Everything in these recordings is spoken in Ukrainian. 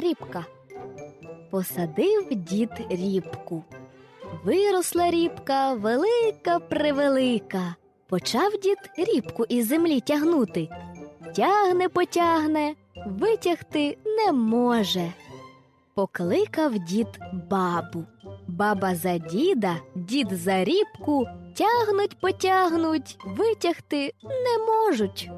Рібка. Посадив дід рібку. Виросла рібка велика превелика. Почав дід рібку із землі тягнути. Тягне, потягне, витягти не може. Покликав дід бабу. Баба за діда, дід за рібку, тягнуть, потягнуть, витягти не можуть.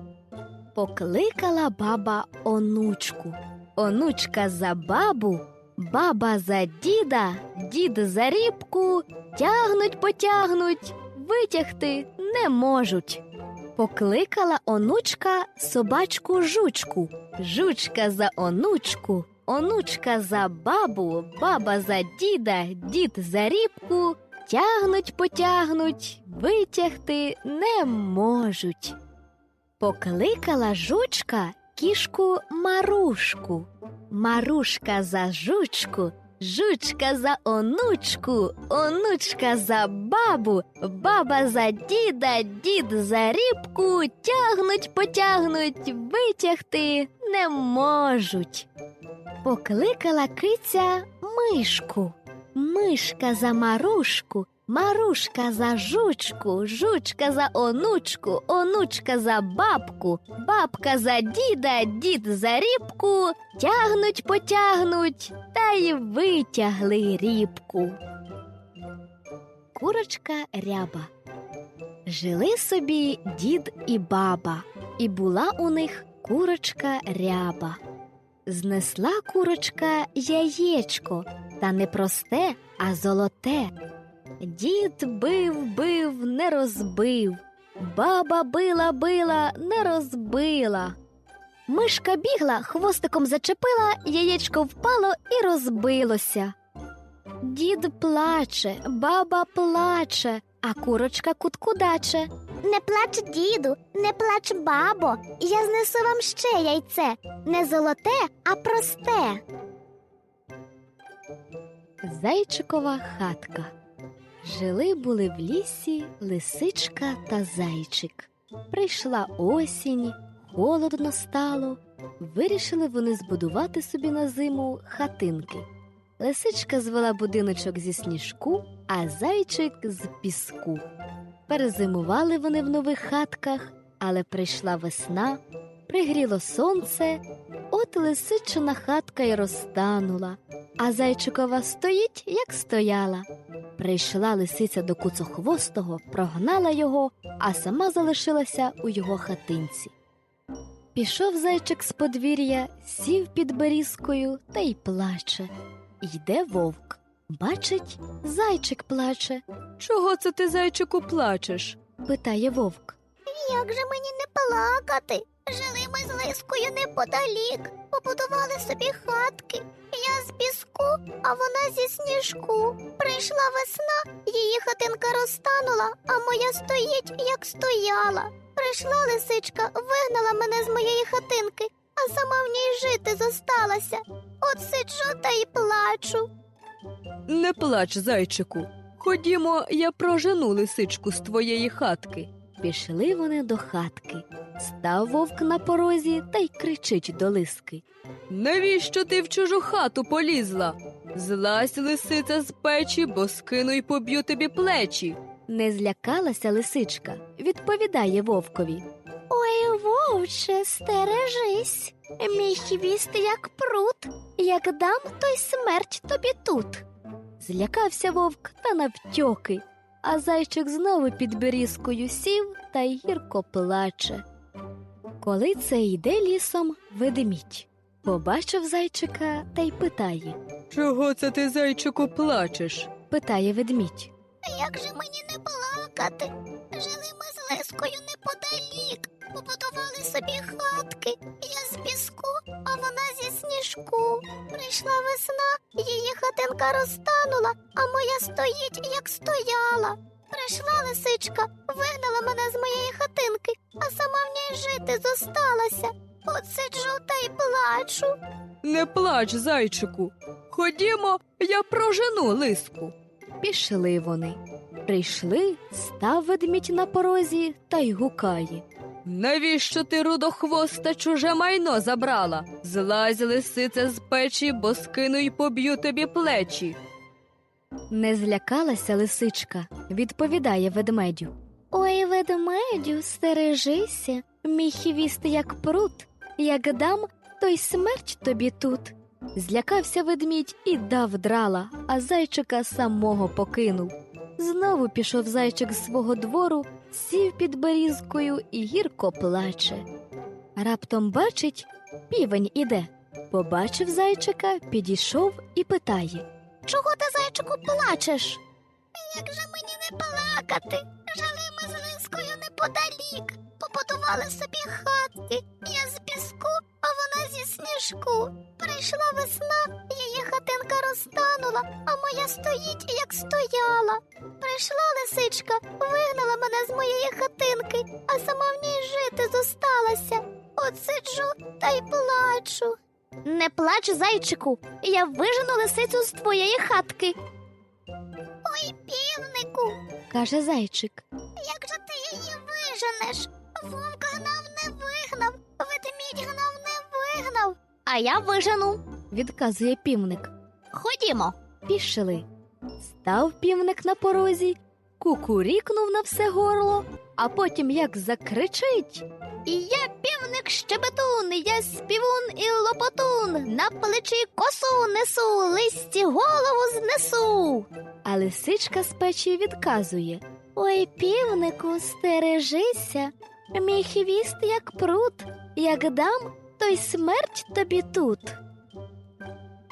Покликала баба онучку. Онучка за бабу, баба за діда, дід за рібку, тягнуть, потягнуть, витягти не можуть. Покликала онучка собачку жучку, жучка за онучку, онучка за бабу, баба за діда, дід за рібку, тягнуть, потягнуть, витягти не можуть. Покликала жучка кішку Марушку. Марушка за жучку, жучка за онучку, онучка за бабу, баба за діда, дід за рібку, тягнуть, потягнуть, витягти не можуть. Покликала киця мишку, мишка за марушку, Марушка за жучку, жучка за онучку, онучка за бабку, бабка за діда, дід за рібку, тягнуть, потягнуть та й витягли рібку. Курочка ряба. Жили собі дід і баба, і була у них курочка ряба. Знесла курочка яєчко, та не просте, а золоте. Дід бив, бив, не розбив. Баба била, била, не розбила. Мишка бігла, хвостиком зачепила, яєчко впало і розбилося. Дід плаче, баба плаче, а курочка куткудаче. Не плач, діду, не плач, бабо, я знесу вам ще яйце. Не золоте, а просте. Зайчикова хатка. Жили були в лісі лисичка та зайчик. Прийшла осінь, холодно стало. Вирішили вони збудувати собі на зиму хатинки. Лисичка звела будиночок зі сніжку, а зайчик з піску. Перезимували вони в нових хатках, але прийшла весна, пригріло сонце, от лисичина хатка й розтанула, а зайчикова стоїть, як стояла. Прийшла лисиця до куцохвостого, прогнала його, а сама залишилася у його хатинці. Пішов зайчик з подвір'я, сів під берізкою та й плаче. Йде вовк. Бачить, зайчик плаче. Чого це ти, зайчику, плачеш? питає вовк. Як же мені не плакати? Жили ми з лискою неподалік, побудували собі хатки. Я з піску, а вона зі сніжку. Прийшла весна, її хатинка розтанула, а моя стоїть, як стояла. Прийшла лисичка, вигнала мене з моєї хатинки, а сама в ній жити зосталася. От сиджу та й плачу. Не плач, зайчику. Ходімо, я прожену лисичку з твоєї хатки. Пішли вони до хатки. Став вовк на порозі та й кричить до лиски. Навіщо ти в чужу хату полізла? Злазь, лисиця з печі, бо скину й поб'ю тобі плечі. Не злякалася лисичка, відповідає вовкові. Ой, вовче, стережись, мій хвіст як прут. Як дам, то й смерть тобі тут. Злякався вовк та навтьоки, а зайчик знову під берізкою сів та гірко плаче. Коли це йде лісом ведмідь, побачив зайчика та й питає Чого це ти, зайчику, плачеш? питає ведмідь. Як же мені не плакати? Жили ми з Лескою неподалік, побудували собі хатки. Я з піску, а вона зі сніжку. Прийшла весна, її хатинка розтанула, а моя стоїть, як стояла. Прийшла лисичка, вигнала мене з моєї хатинки, а сама в ній жити зосталася. От сиджу та й плачу. Не плач, зайчику. Ходімо, я прожену лиску. Пішли вони. Прийшли, став ведмідь на порозі та й гукає. Навіщо ти рудохвоста чуже майно забрала? Злазь лисице з печі, бо скину й поб'ю тобі плечі. Не злякалася лисичка, відповідає ведмедю. Ой, ведмедю, стережися, мій хвіст як прут, як дам, то й смерть тобі тут. Злякався ведмідь і дав драла, а зайчика самого покинув. Знову пішов зайчик з свого двору, сів під берізкою і гірко плаче. Раптом бачить, півень іде. Побачив зайчика, підійшов і питає Чого ти, зайчику, плачеш? Як же мені не плакати? Жали ми з лискою неподалік, побудували собі хатки. Я з піску, а вона зі сніжку. Прийшла весна, її хатинка розтанула, а моя стоїть, як стояла. Прийшла лисичка, вигнала мене з моєї хатинки, а сама в ній жити зосталася. От сиджу та й плачу. Не плач, зайчику, я вижену лисицю з твоєї хатки. Ой, півнику, каже зайчик. як же ти її виженеш? Вовк гнав не вигнав, ведмідь гнав не вигнав. А я вижену. відказує півник. Ходімо. Пішли. Став півник на порозі, кукурікнув на все горло, а потім як закричить. І я півник щебетун, я співун і лопотун, на плечі косу несу, листі голову знесу. А лисичка з печі відказує Ой, півнику, стережися, мій хвіст як прут, як дам, то й смерть тобі тут.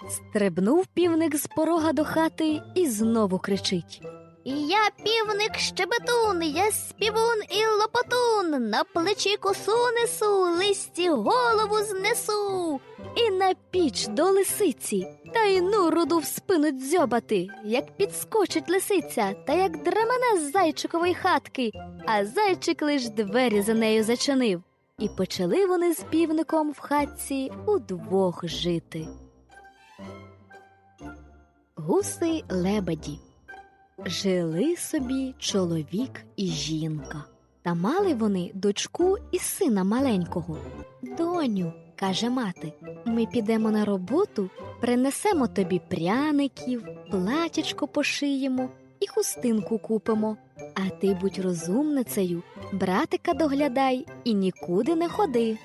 Стрибнув півник з порога до хати і знову кричить. Я півник щебетун, я співун і лопотун, на плечі косу несу, листі голову знесу. І на піч до лисиці, та й ну руду в спину дзьобати, як підскочить лисиця, та як дремене з зайчикової хатки, а зайчик лиш двері за нею зачинив. І почали вони з півником в хатці удвох жити. Гуси лебеді. Жили собі чоловік і жінка. Та мали вони дочку і сина маленького. Доню, каже мати, ми підемо на роботу, принесемо тобі пряників, платячко пошиємо і хустинку купимо. А ти будь розумницею, братика доглядай і нікуди не ходи.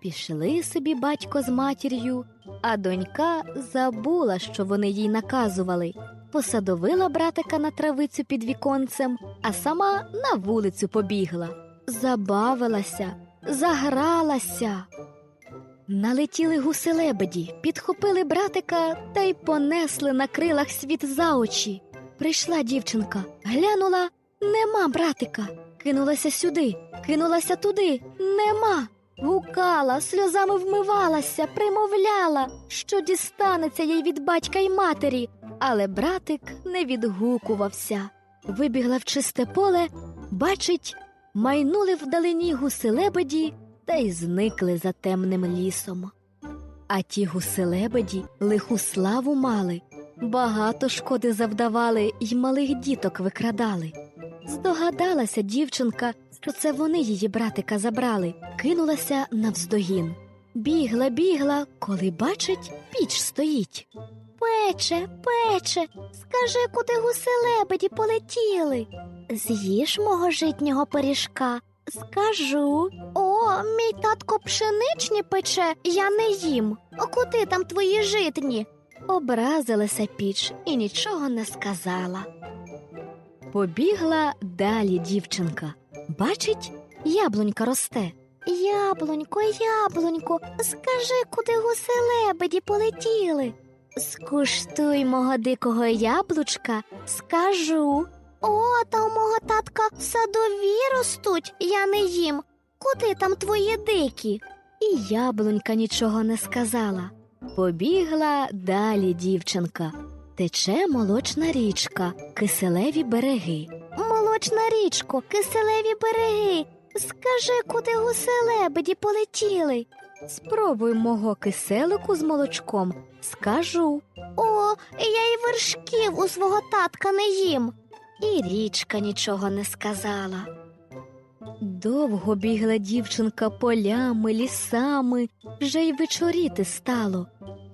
Пішли собі батько з матір'ю, а донька забула, що вони їй наказували. Посадовила братика на травицю під віконцем, а сама на вулицю побігла. Забавилася, загралася. Налетіли гуси лебеді, підхопили братика та й понесли на крилах світ за очі. Прийшла дівчинка, глянула нема братика. Кинулася сюди, кинулася туди, нема. Гукала, сльозами вмивалася, примовляла, що дістанеться їй від батька й матері. Але братик не відгукувався. Вибігла в чисте поле, бачить, майнули вдалині гуси лебеді та й зникли за темним лісом. А ті гуси лебеді лиху славу мали, багато шкоди завдавали й малих діток викрадали. Здогадалася дівчинка, що це вони її братика забрали, кинулася навздогін. Бігла, бігла, коли бачить, піч стоїть. Пече, пече, скажи, куди гуси лебеді полетіли. З'їж мого житнього пиріжка. Скажу. О, мій татко пшеничні пече, я не їм. А куди там твої житні? Образилася піч і нічого не сказала. Побігла далі дівчинка. Бачить, яблунька росте. Яблунько, яблунько, скажи, куди гуси лебеді полетіли. Скуштуй мого дикого яблучка, скажу. О, та у мого татка садові ростуть, я не їм. Куди там твої дикі? І яблунька нічого не сказала. Побігла далі дівчинка. Тече молочна річка, киселеві береги. Молочна річко, киселеві береги. Скажи, куди гуси лебеді полетіли. Спробуй мого киселику з молочком, скажу. О, я й вершків у свого татка не їм. І річка нічого не сказала. Довго бігла дівчинка полями, лісами, вже й вечоріти стало.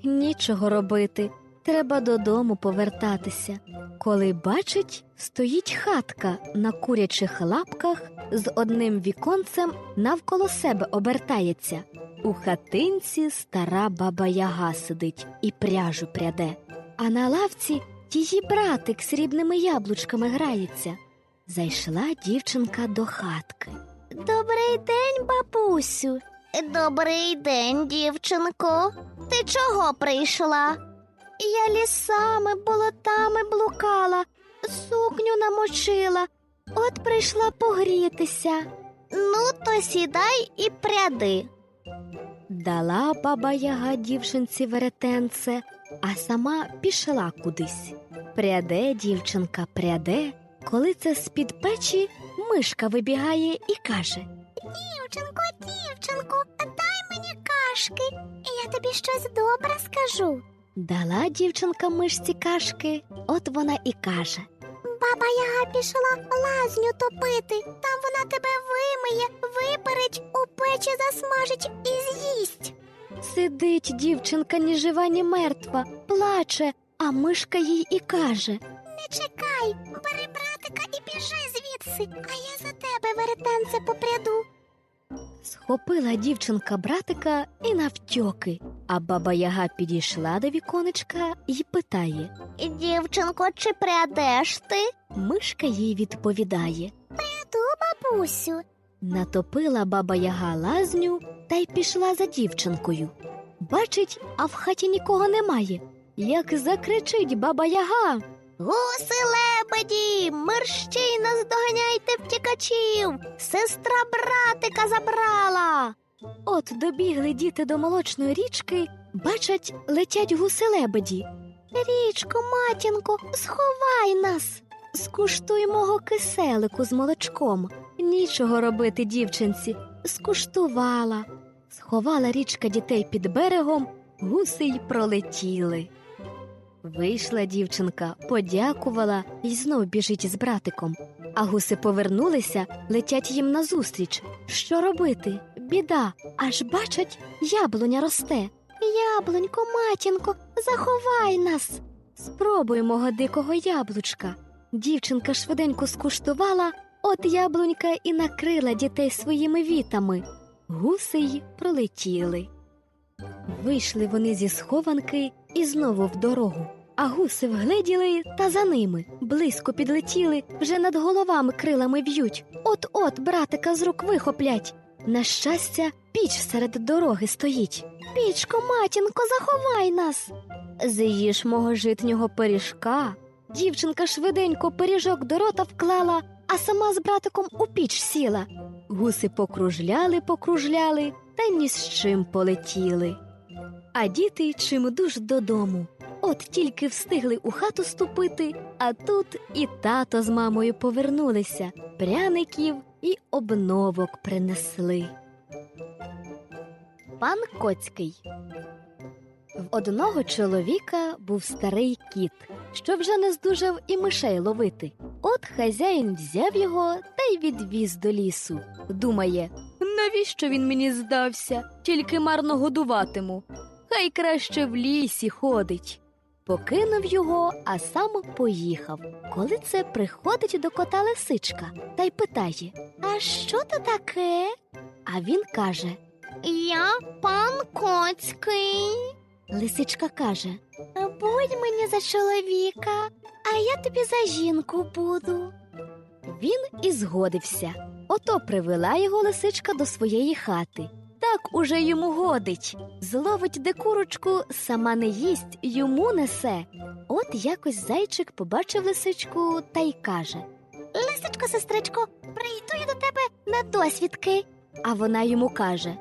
Нічого робити, треба додому повертатися. Коли бачить, стоїть хатка на курячих лапках з одним віконцем навколо себе обертається. У хатинці стара баба Яга сидить і пряжу пряде, а на лавці її братик з срібними яблучками грається. Зайшла дівчинка до хатки. Добрий день, бабусю. Добрий день, дівчинко. Ти чого прийшла? Я лісами, болотами блукала, сукню намочила, от прийшла погрітися. Ну, то сідай і пряди. Дала баба Яга дівчинці веретенце, а сама пішла кудись. Пряде дівчинка, пряде, коли це з-під печі мишка вибігає і каже Дівчинко, дівчинко, дай мені кашки, і я тобі щось добре скажу. Дала дівчинка мишці кашки, от вона і каже. Баба Яга пішла лазню топити. Там вона тебе вимиє, випереть, у печі засмажить і з'їсть. Сидить дівчинка ні жива, ні мертва, плаче, а мишка їй і каже. Не чекай, бери братика і біжи звідси, а я за тебе веретенце попряду. Схопила дівчинка братика і навтьоки, а баба Яга підійшла до віконечка і питає. Дівчинко, чи прядеш ти? Мишка їй відповідає. Пряду, бабусю. Натопила баба Яга лазню та й пішла за дівчинкою. Бачить, а в хаті нікого немає. Як закричить баба Яга. Гуси лебеді, мерщій наздоганяйте втікачів. Сестра братика забрала. От добігли діти до молочної річки, бачать, летять гуси лебеді. Річко, матінко, сховай нас. Скуштуй мого киселику з молочком. Нічого робити, дівчинці. Скуштувала. Сховала річка дітей під берегом, гуси й пролетіли. Вийшла дівчинка, подякувала і знов біжить із братиком. А гуси повернулися, летять їм назустріч. Що робити? Біда, аж бачать, яблуня росте. Яблунько, матінко, заховай нас. Спробуй мого дикого яблучка. Дівчинка швиденько скуштувала, от яблунька і накрила дітей своїми вітами. Гуси й пролетіли. Вийшли вони зі схованки і знову в дорогу. А гуси вгледіли та за ними близько підлетіли, вже над головами крилами в'ють. От-от братика з рук вихоплять. На щастя, піч серед дороги стоїть. Пічко, матінко, заховай нас. З'їж мого житнього пиріжка. Дівчинка швиденько пиріжок до рота вклала, а сама з братиком у піч сіла. Гуси покружляли, покружляли та ні з чим полетіли. А діти чимдуж додому. От тільки встигли у хату ступити, а тут і тато з мамою повернулися, пряників і обновок принесли. Пан Коцький В одного чоловіка був старий кіт, що вже не здужав і мишей ловити. От хазяїн взяв його та й відвіз до лісу. Думає, Навіщо він мені здався? Тільки марно годуватиму. Хай краще в лісі ходить. покинув його, а сам поїхав. Коли це приходить до кота лисичка та й питає: А що то таке? А він каже: Я пан Коцький. Лисичка каже: Будь мені за чоловіка, а я тобі за жінку буду. Він і згодився. Ото привела його лисичка до своєї хати. Так уже йому годить. Зловить де курочку, сама не їсть, йому несе. От якось зайчик побачив лисичку та й каже: Лисичко, сестричко, прийду я до тебе на досвідки. А вона йому каже: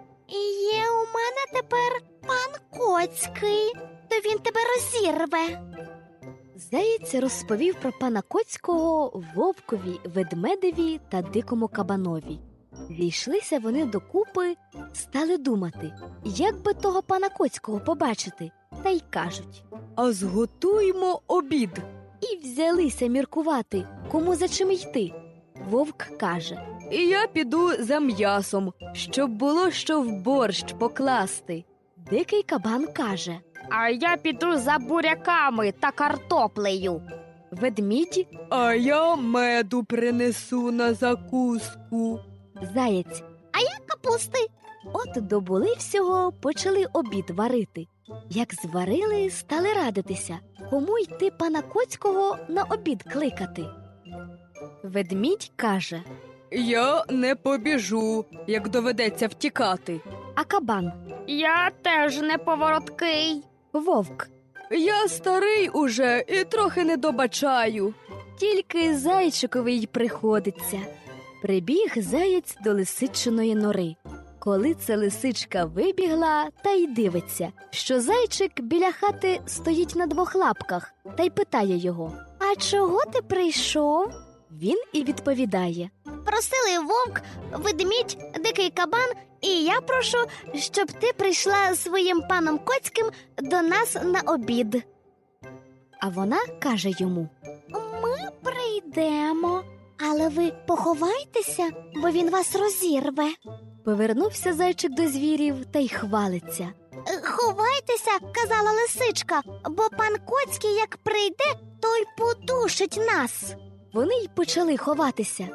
Є у мене тепер пан Коцький, то він тебе розірве. Заєць розповів про пана Коцького вовкові, ведмедеві та дикому кабанові. Війшлися вони докупи, стали думати, як би того пана Коцького побачити, та й кажуть. А зготуймо обід. І взялися міркувати, кому за чим йти. Вовк каже: і я піду за м'ясом, щоб було що в борщ покласти. Дикий кабан каже. А я піду за буряками та картоплею. Ведмідь, А я меду принесу на закуску. Заєць. Капусти. От добули всього, почали обід варити. Як зварили, стали радитися, кому йти пана Коцького на обід кликати. Ведмідь каже, Я не побіжу, як доведеться втікати. а кабан Я теж не повороткий. вовк. Я старий уже і трохи не добачаю. Тільки зайчикові й приходиться. Прибіг заєць до лисичиної нори. Коли це лисичка вибігла, та й дивиться, що зайчик біля хати стоїть на двох лапках та й питає його: А чого ти прийшов? Він і відповідає: Просили вовк, ведмідь, дикий кабан, і я прошу, щоб ти прийшла своїм паном Коцьким до нас на обід. А вона каже йому: Ми прийдемо, але ви поховайтеся, бо він вас розірве. Повернувся зайчик до звірів та й хвалиться. Е, Ховайтеся, казала лисичка, бо пан Коцький, як прийде, той подушить нас. Вони й почали ховатися.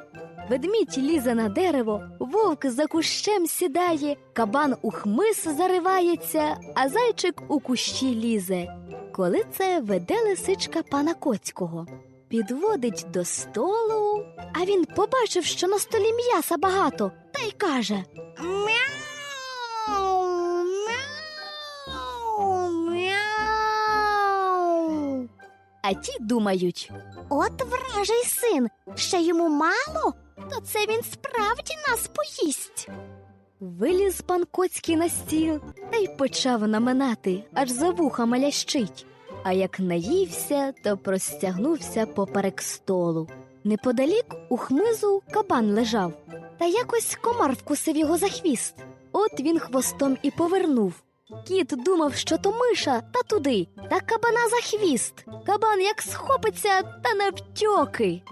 Ведмідь лізе на дерево, вовк за кущем сідає, кабан у хмис заривається, а зайчик у кущі лізе. Коли це веде лисичка пана Коцького. Підводить до столу, а він побачив, що на столі м'яса багато, та й каже: Мяу, мяу, мяу. А ті думають, От вражий син, ще йому мало, то це він справді нас поїсть. Виліз пан Коцький на стіл та й почав наминати, аж за вухами лящить. А як наївся, то простягнувся поперек столу. Неподалік у хмизу кабан лежав, та якось комар вкусив його за хвіст. От він хвостом і повернув. Кіт думав, що то миша, та туди, та кабана за хвіст. Кабан як схопиться та навтьоки.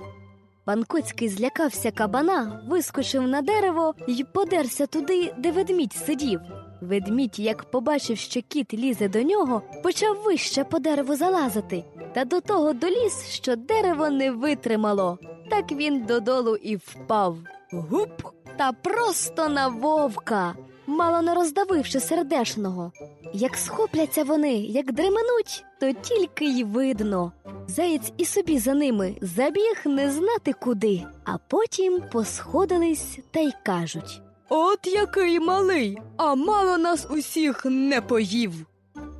Пан Коцький злякався кабана, вискочив на дерево й подерся туди, де ведмідь сидів. Ведмідь, як побачив, що кіт лізе до нього, почав вище по дереву залазити, та до того доліз, що дерево не витримало. Так він додолу і впав. Гуп! Та просто на вовка, мало не роздавивши сердешного. Як схопляться вони, як дременуть, то тільки й видно. Заєць і собі за ними забіг не знати куди, а потім посходились та й кажуть. От який малий, а мало нас усіх не поїв.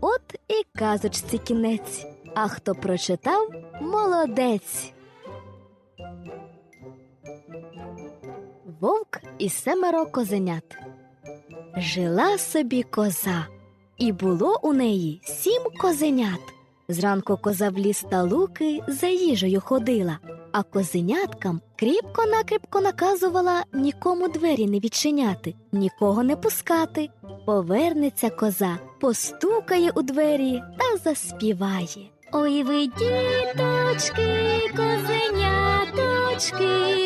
От і казочці кінець. А хто прочитав молодець. Вовк і семеро козенят. Жила собі коза, і було у неї сім козенят. Зранку коза в ліс та луки за їжею ходила, а козеняткам кріпко накріпко наказувала нікому двері не відчиняти, нікого не пускати. Повернеться коза, постукає у двері та заспіває. Ой ви, діточки, козеняточки,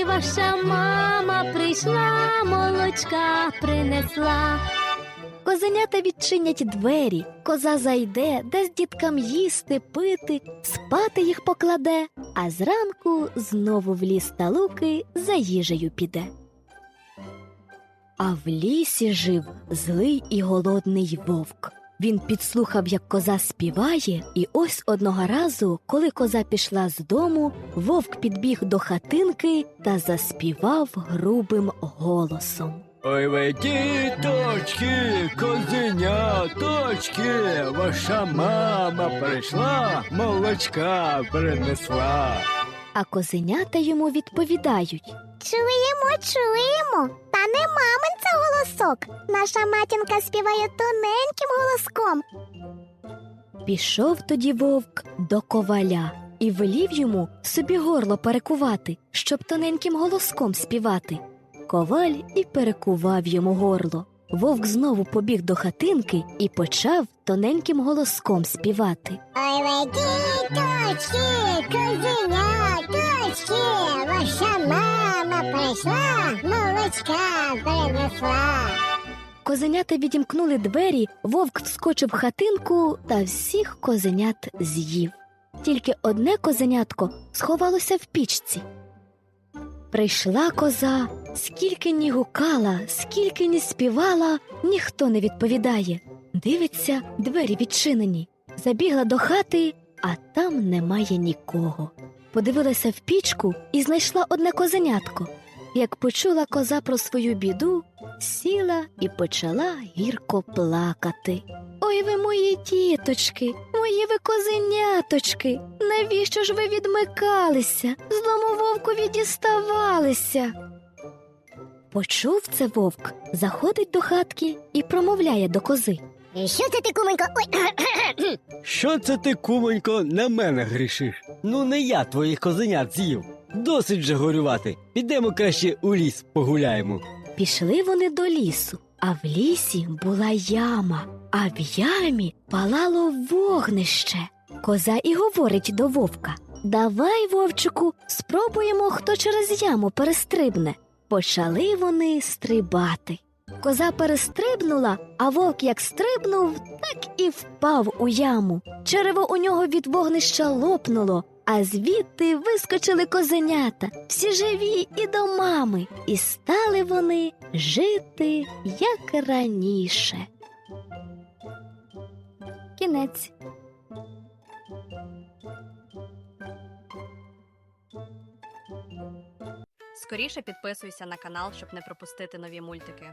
ваша мама прийшла, молочка принесла. Козенята відчинять двері, коза зайде, дасть діткам їсти, пити, спати їх покладе, а зранку знову в ліс та луки за їжею піде. А в лісі жив злий і голодний вовк. Він підслухав, як коза співає, і ось одного разу, коли коза пішла з дому, вовк підбіг до хатинки та заспівав грубим голосом. Ой ви діточки, козеняточки, ваша мама прийшла, молочка принесла. А козенята йому відповідають. Чуємо, чуємо. Та не мамин це голосок. Наша матінка співає тоненьким голоском. Пішов тоді вовк до коваля і велів йому собі горло перекувати, щоб тоненьким голоском співати. Коваль і перекував йому горло. Вовк знову побіг до хатинки і почав тоненьким голоском співати. Ой, ви діточки, козеняточки, ваша мама прийшла, молочка принесла. Козенята відімкнули двері, вовк вскочив в хатинку та всіх козенят з'їв. Тільки одне козенятко сховалося в пічці. Прийшла коза, скільки ні гукала, скільки ні співала, ніхто не відповідає. Дивиться, двері відчинені. Забігла до хати, а там немає нікого. Подивилася в пічку і знайшла одне козенятко. Як почула коза про свою біду, сіла і почала гірко плакати. Ой ви мої діточки, мої ви козеняточки, навіщо ж ви відмикалися, злому вовкові діставалися? Почув це вовк, заходить до хатки і промовляє до кози. Що це ти, куменько? Ой, Що це ти, кумонько, на мене грішиш? Ну не я твоїх козенят з'їв. Досить же горювати. Підемо краще у ліс погуляємо. Пішли вони до лісу, а в лісі була яма, а в ямі палало вогнище. Коза і говорить до вовка Давай, вовчику, спробуємо, хто через яму перестрибне. Почали вони стрибати. Коза перестрибнула, а вовк як стрибнув, так і впав у яму. Черево у нього від вогнища лопнуло, а звідти вискочили козенята, всі живі і до мами, і стали вони жити як раніше. Кінець. Скоріше підписуйся на канал, щоб не пропустити нові мультики.